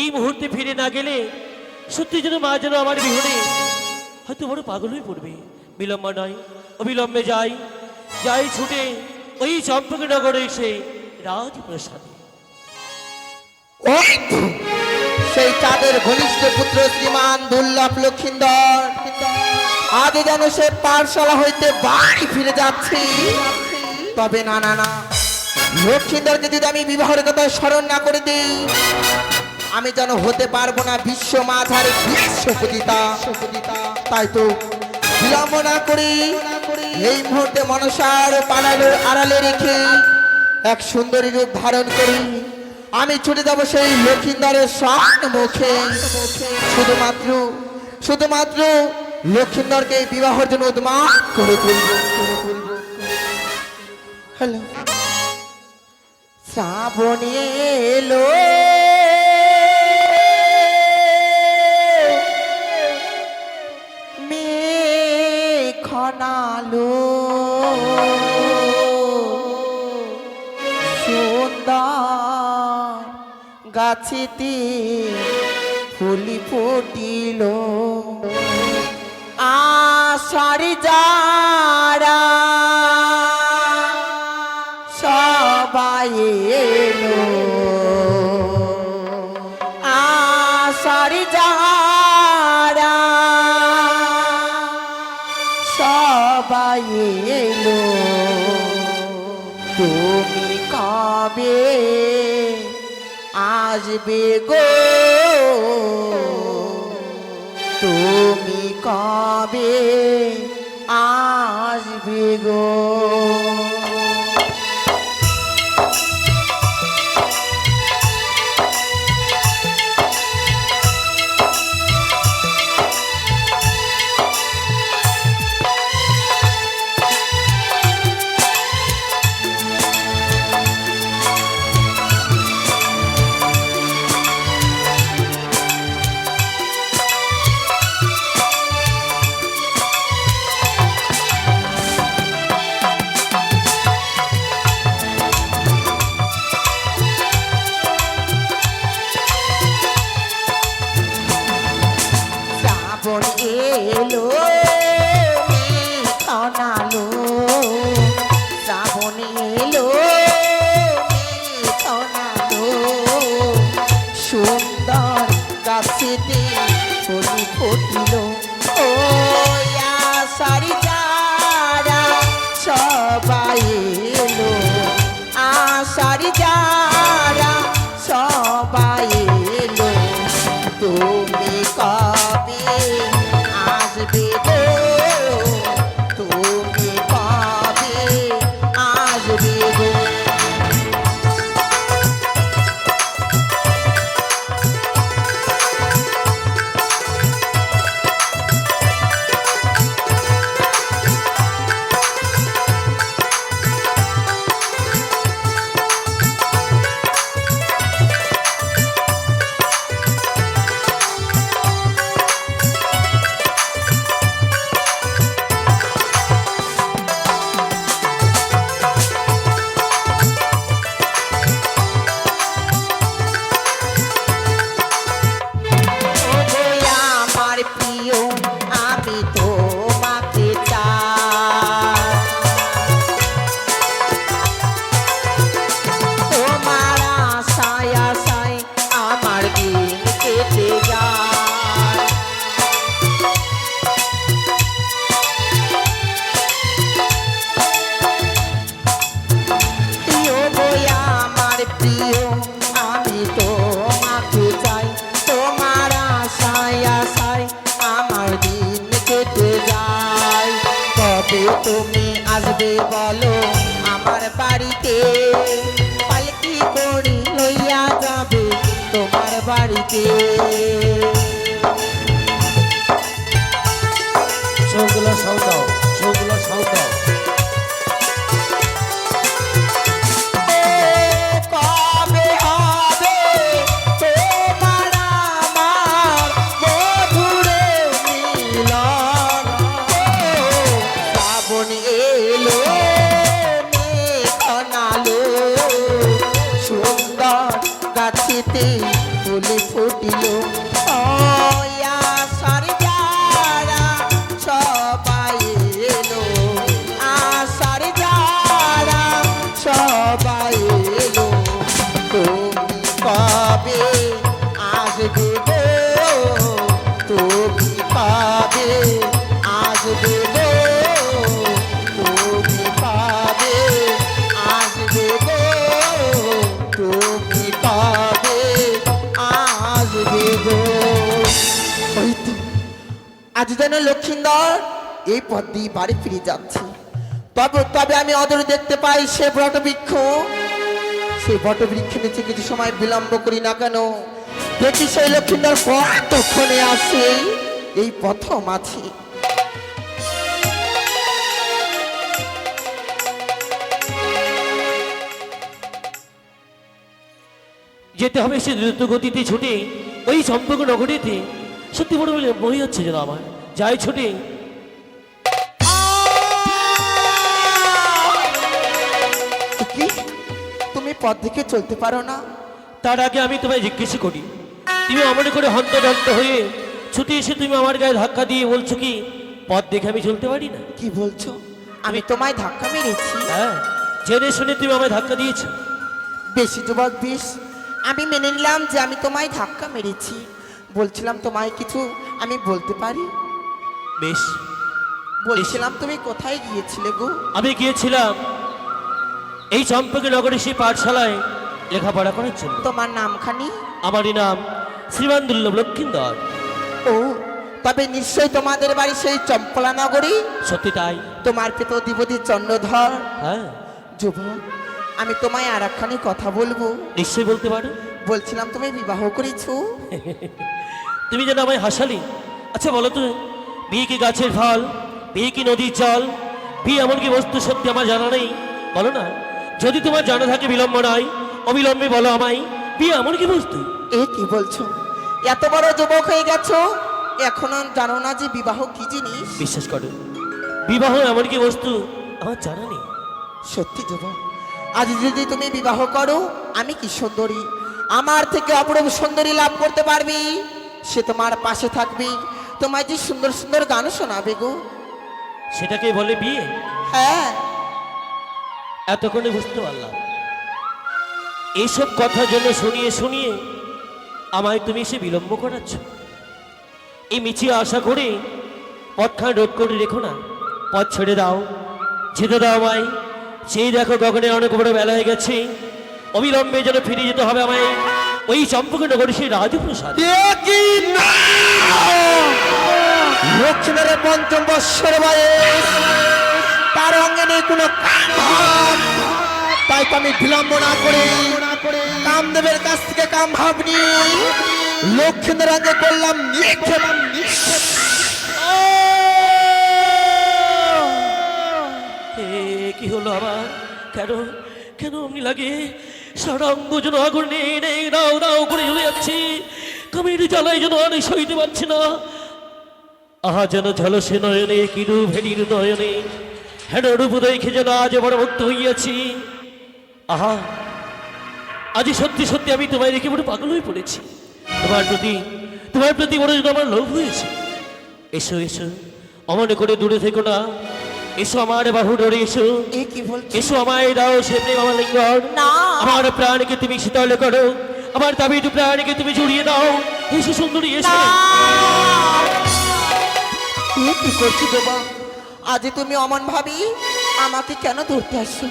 এই মুহূর্তে ফিরে না গেলে সত্যি যেন মা যেন আমার বিহনে হয়তো বড় পাগল হয়ে পড়বে। বিলম্ব নয়, অবিলম্বে যাই যাই ছুটে ওই চম্পকনগরে এসে রাজপ্রসাদে। সেই চাঁদের ঘনিষ্ঠ পুত্র শ্রীমান দুর্লভ লক্ষিন্দর। আজ যেন সে পাঠশালা হইতে বাড়ি ফিরে যাচ্ছি। তবে না না না। লক্ষিন্দরকে যদি আমি বিবাহের কথা স্মরণ না করে দিই আমি যেন হতে পারব না বিশ্ব মাঝারে বিশ্ব পূজিতা তাই তো বিলম্ব না করি। এই মুহূর্তে মনসার পাড়ালের আড়ালে রেখে এক সুন্দরী রূপ ধারণ করি। আমি ছুটে যাব সেই লক্ষিন্দরের মুখে। শুধুমাত্র শুধুমাত্র লক্ষিন্দরকে বিবাহের জন্য উদ্মাদ করে তুলব। হ্যালো। শ্রাবণী এলো। মেঘনালো সুন্দর গাছেতে ফুলি ফুটিল। আষাঢ় যারা সবাই এলো। আসবে গো। তুমি কবে আসবে গো? তুমি বলো আমার বাড়িতে? পালকি করি লইয়া যাবে তোমার বাড়িতে? গাছেতে ফুল ফুটিল আজ যেন লক্ষিন্দর এই পথ দিয়ে বাড়ি ফিরে যাচ্ছে। তবে তবে আমি অদূরে দেখতে পাই সে বটবৃক্ষ। সেই বটবৃক্ষের নিচে কিছু সময় বিলম্ব করি না কেন? দেখি সেই লক্ষিন্দর কতক্ষণে আসে? এই প্রথম আছে। যেতে হবে সে দ্রুত গতিতে ছুটে ওই সম্পর্ক নগরীতে। সত্যি বড় বলে মনে হচ্ছে যেন আমার। যাই ছুটে। কি? তুমি পথ দিকে চলতে পারো না? তার আগে আমি তোমায় জিজ্ঞেস করি তুমি অমনে করে হন্তদন্ত হয়ে ছুটে এসে তুমি আমার গায়ে ধাক্কা দিয়ে বলছো কি পথ দেখে আমি চলতে পারি না? কি বলছো? আমি তোমায় ধাক্কা মেরেছি। হ্যাঁ জেনে শুনে তুমি আমায় ধাক্কা দিয়েছ। বেশি যুবক বেশ আমি মেনে নিলাম যে আমি তোমায় ধাক্কা মেরেছি। বলছিলাম তোমায় কিছু আমি বলতে পারি? বেশ। বলছিলাম তুমি কোথায় গিয়েছিলে গো? আমি গিয়েছিলাম এই চম্পকে নগরী সেই পাঠশালায় লেখাপড়া করার জন্য। তোমার নামখানি? আমারই নাম শ্রীমান দুর্লভ লক্ষিন্দর। ও তবে নিশ্চয়ই তোমাদের বাড়ি সেই চম্পলা নগরী? সত্যি তাই। তোমার পেত অধিপতি চন্দ্রধর। হ্যাঁ। যুবক আমি তোমায় আর একখানি কথা বলব। নিশ্চয়ই বলতে পারো। বলছিলাম তুমি বিবাহ করেছ। তুমি যেন আমায় হাসালি। আচ্ছা বলো তো বিয়ে কি গাছের ফল বিয়ে কি নদীর জল বিয়ে এমন কি বস্তু সত্যি আমার জানা নেই। বলো না যদি তোমার জানা থাকে বিলম্ব নয় অবিলম্বে বলো আমায় বিয়ে এমন কি বস্তু। এ কি বলছো? এত বড় যুবক হয়ে গেছো? এখনও জানো না যে বিবাহ কি জিনিস? বিশ্বাস করো বিবাহ এমন কি বস্তু আমার জানা নেই। সত্যি যুবক আজ যদি তুমি বিবাহ করো আমি কি সুন্দরী? আমার থেকে অপরূপ সুন্দরী লাভ করতে পারবি? সে তোমার পাশে থাকবি তোমায় যে সুন্দর সুন্দর গান শোনাবে গো। সেটাকে বলে বিয়ে? হ্যাঁ। এতক্ষণে বুঝতে পারলাম। এইসব কথার জন্য শুনিয়ে শুনিয়ে আমায় তুমি এসে বিলম্ব করাচ্ছ। এই মিছিয়ে আশা করে পথখান রোধ করে রেখো না। পথ ছেড়ে দাও। যেতে দাও আমায়। সেই দেখো গগনে অনেক বড় বেলা হয়ে গেছে। অবিলম্বে যেন ফিরে যেতে হবে আমায়। ওই চম্পকে নগরে সেই রাজপ্রসাদ। লক্ষ্মীদের পঞ্চম বৎসর বয়স। তার অঙ্গে নেই কোনো তাই তো আমি বিলম্ব না করে কামদেবের কাছ থেকে কাম ভাব নিয়ে লক্ষ্মীদের আগে করলাম নিক্ষেপ। কি হলো আবার? কেন কেন অমনি লাগে? সারা অঙ্গ যেন আগুন নেই নেই দাও দাও করে জ্বলে যাচ্ছে। কামের জ্বালায় যেন অনেক সইতে পারছি না। আহা যেন ঝলসে নয়নে কিরু ভেড়ির নয়নে, হেন রূপ দেখে যেন আজ বড় মুক্ত হইয়াছি। আহা, আজ সত্যি সত্যি আমি তোমায় রেখে বড় পাগল হয়ে পড়েছি। তোমার প্রতি তোমার প্রতি বড় যেন আমার লোভ হয়েছে। এসো এসো, অমনে করে দূরে থেকো না। এসো আমার বাহু ধরে এসো এ কি বলছো? এসো আমায় দাও সে প্রেম আমার লিঙ্গন না। আমার প্রাণকে তুমি শীতল করো। আমার দাবিটু প্রাণকে তুমি জড়িয়ে দাও। এসো সুন্দরী এসো কি করছি বাবা আজ তুমি অমন ভাবি আমাকে কেন ধরতে আসছো?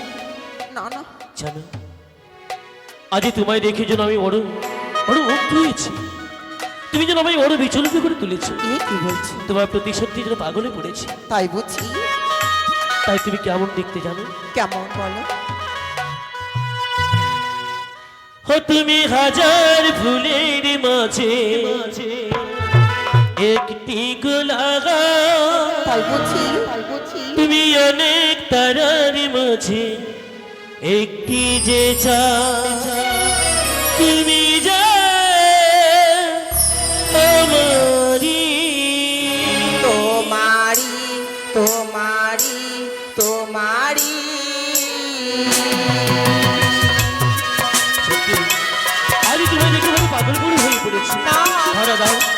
না না। জানো আজ তোমায় দেখে যেন আমি বড় বড় মুগ্ধ হয়েছি। তুমি যেন আমায় বড় বিচলিত করে তুলেছো। এ কি বলছো? তোমার প্রতি সত্যি যেন পাগলে পড়েছি। তাই বুঝি। তাই তুমি কেমন দেখতে জানো? কেমন বলো? হো তুমি হাজার ফুলের মাঝে একটি গোলাগা তুমি অনেক তারার মাঝে একটি যে চাঁদ, তুমি দাও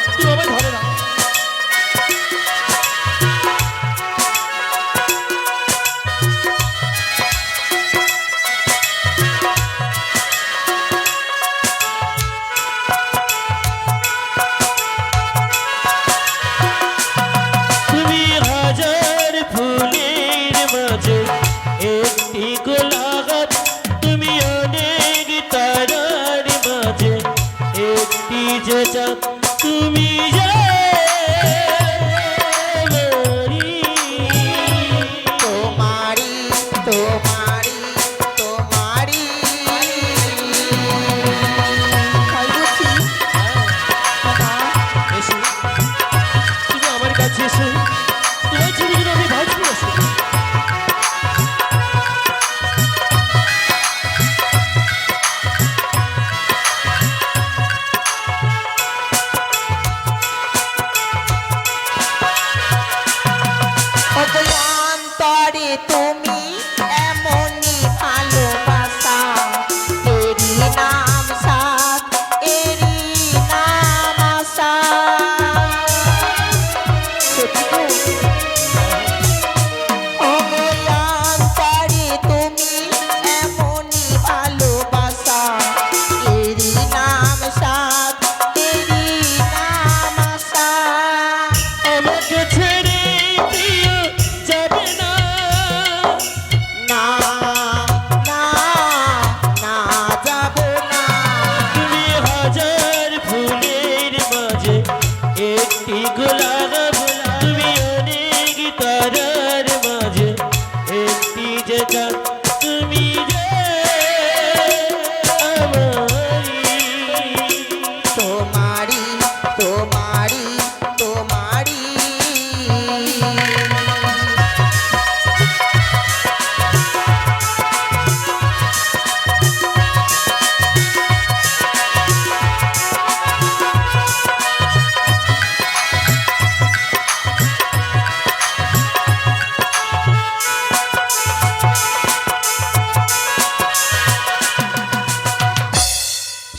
Yeah.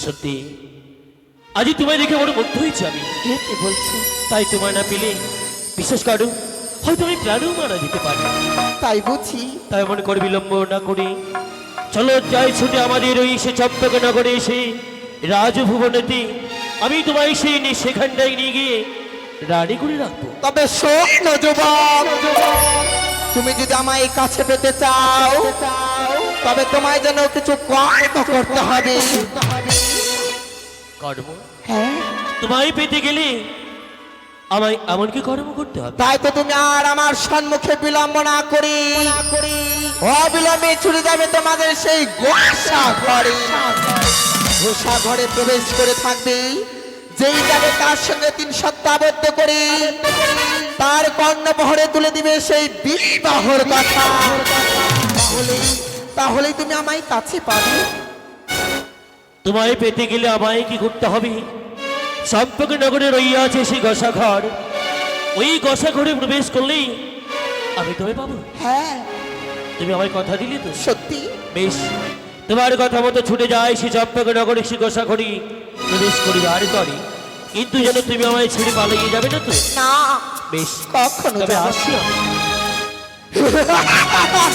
সত্যি। আজই তোমায় দেখে বড় মুগ্ধ হয়েছি আমি। কে বলছো? তাই তোমায় না পেলে বিশেষ কারও হয়তো আমি প্রাণেও মারা যেতে পারি। তাই বুঝি। তাই মনে করে বিলম্ব না করে। চলো যাই ছুটে আমাদের ওই সে চম্পক নগরে এসে রাজভুবনেতে। আমি তোমায় সেই নিয়ে সেখানটায় নিয়ে গিয়ে রানী করে রাখব। তবে শোন যুবক তুমি যদি আমায় এই কাছে পেতে চাও তবে তোমায় যেন কিছু কর্ম করতে হবে। কর্ম হ্যাঁ? তোমায় পেতে গেলে আমায় এমন কি কর্ম করতে হবে। তাই তো তুমি আর আমার সম্মুখে বিলম্ব না করি। অবিলম্বে ছুটে যাবে তোমাদের সেই গোসা ঘরে। গোসা ঘরে প্রবেশ করে থাকবে। যেই যাবে তার সঙ্গে তিন সপ্তাহ আবদ্ধ করে। তার কর্ণপহরে তুলে দিবে সেই বিবাহর কথা। তাহলেই তাহলেই তুমি আমায় কাছে পাবে। তোমায় পেতে গেলে আমায় কি করতে হবে? চম্পক নগরে রইয়া আছে সেই গসা ঘর ওই গসা ঘরে প্রবেশ করলেই আমি তোমায় পাবো। হ্যাঁ। তুমি আমায় কথা দিলে তো? সত্যি? বেশ। তোমার কথা মতো ছুটে যায় সে চম্পক নগরে সে গোসা ঘড়ি প্রবেশ আর করে কিন্তু যেন তুমি আমায় ছেড়ে পালিয়ে যাবে না তো? না। বেশ। কখনো তবে যাব না। আসি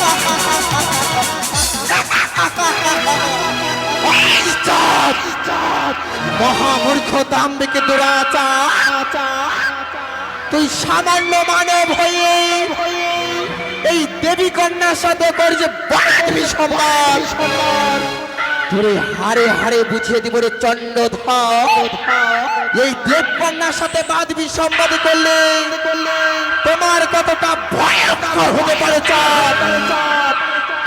মহামূর্খ দাম্বিকে দুরাচা তুই সামান্য মানব হয়ে এই দেবী কন্যার সাথে সম্মান তোরে হারে হারে বুঝিয়ে দিব রে চন্ডধর এই দেব কন্যার সাথে বাদবি সম্বাদ করলে তোমার কতটা ভয়ঙ্কর হতে পারে চাঁদ?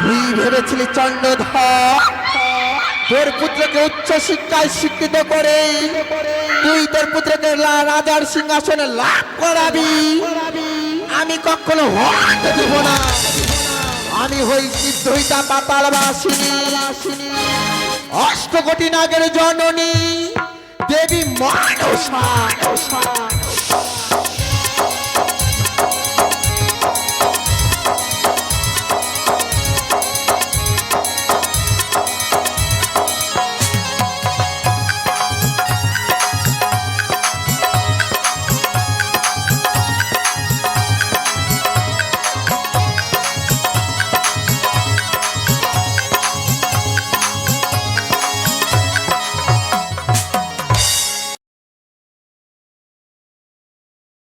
তুই ভেবেছিলি চন্ডধর তোর পুত্রকে উচ্চ শিক্ষায় শিক্ষিত করে তুই তোর পুত্রকে রাজার সিংহাসনে লাভ করাবি। আমি কখনো হতে দিব না। আমি হই সিদ্ধইতা পাতাল বাসিনী অষ্ট কোটি নাগের জননী। দেবী মানসা।